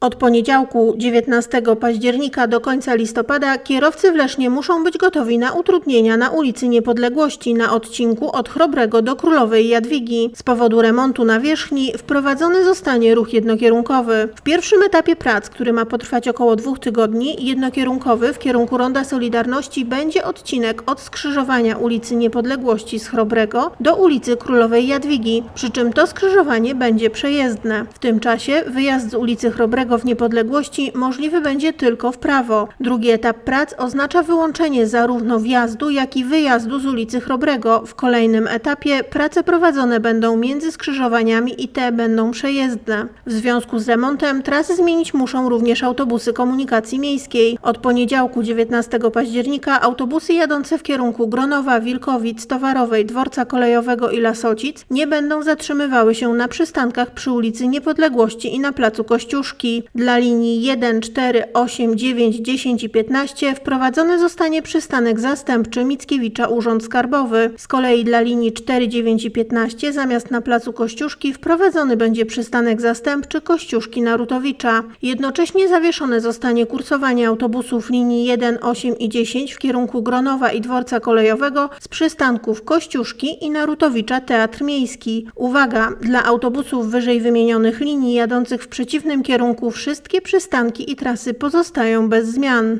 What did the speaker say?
Od poniedziałku 19 października do końca listopada kierowcy w Lesznie muszą być gotowi na utrudnienia na ulicy Niepodległości na odcinku od Chrobrego do Królowej Jadwigi. Z powodu remontu nawierzchni wprowadzony zostanie ruch jednokierunkowy. W pierwszym etapie prac, który ma potrwać około dwóch tygodni, jednokierunkowy w kierunku Ronda Solidarności będzie odcinek od skrzyżowania ulicy Niepodległości z Chrobrego do ulicy Królowej Jadwigi, przy czym to skrzyżowanie będzie przejezdne. W tym czasie wyjazd z ulicy Chrobrego w Niepodległości możliwy będzie tylko w prawo. Drugi etap prac oznacza wyłączenie zarówno wjazdu, jak i wyjazdu z ulicy Chrobrego. W kolejnym etapie prace prowadzone będą między skrzyżowaniami i te będą przejezdne. W związku z remontem trasy zmienić muszą również autobusy komunikacji miejskiej. Od poniedziałku 19 października autobusy jadące w kierunku Gronowa, Wilkowic, Towarowej, Dworca Kolejowego i Lasocic nie będą zatrzymywały się na przystankach przy ulicy Niepodległości i na placu Kościuszki. Dla linii 1, 4, 8, 9, 10 i 15 wprowadzony zostanie przystanek zastępczy Mickiewicza Urząd Skarbowy. Z kolei dla linii 4, 9 i 15 zamiast na placu Kościuszki wprowadzony będzie przystanek zastępczy Kościuszki Narutowicza. Jednocześnie zawieszone zostanie kursowanie autobusów linii 1, 8 i 10 w kierunku Gronowa i Dworca Kolejowego z przystanków Kościuszki i Narutowicza Teatr Miejski. Uwaga! Dla autobusów wyżej wymienionych linii jadących w przeciwnym kierunku wszystkie przystanki i trasy pozostają bez zmian.